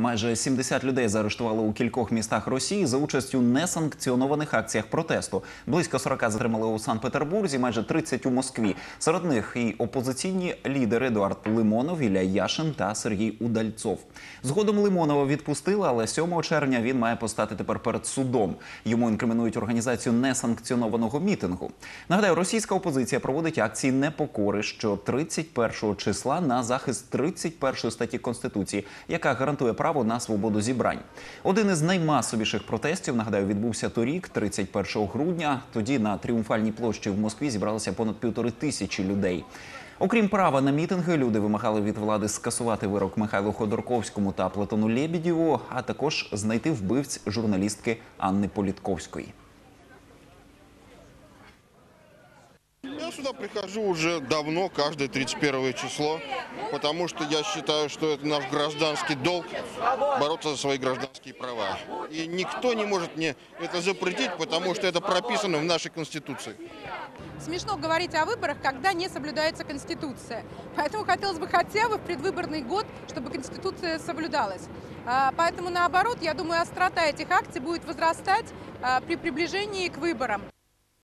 Майже 70 людей заарештували у кількох містах Росії за участю несанкціонованих акціях протесту. Близько 40 затримали у Санкт-Петербурзі, майже 30 у Москві. Серед них і опозиційні лідери Едуард Лимонов, Ілля Яшин та Сергій Удальцов. Згодом Лимонова відпустили, але 7 червня він має постати тепер перед судом. Йому інкримінують організацію несанкціонованого мітингу. Нагадаю, російська опозиція проводить акції непокори, що 31 числа на захист 31 статті Конституції, яка гарантує право на свободу зібрань. Один із наймасовіших протестів, нагадаю, відбувся торік, 31 грудня. Тоді на тріумфальній площі в Москві зібралося понад півтори тисячі людей. Окрім права на мітинги, люди вимагали від влади скасувати вирок Михайлу Ходорковському та Платону Лєбідєву, а також знайти вбивць журналістки Анни Політковської. Я сюда прихожу уже давно, каждое 31 число, потому что я считаю, что это наш гражданский долг бороться за свои гражданские права. И никто не может мне это запретить, потому что это прописано в нашей Конституции. Смешно говорить о выборах, когда не соблюдается Конституция. Поэтому хотелось бы хотя бы в предвыборный год, чтобы Конституция соблюдалась. А, Поэтому наоборот, я думаю, острота этих акций будет возрастать а, при приближении к выборам.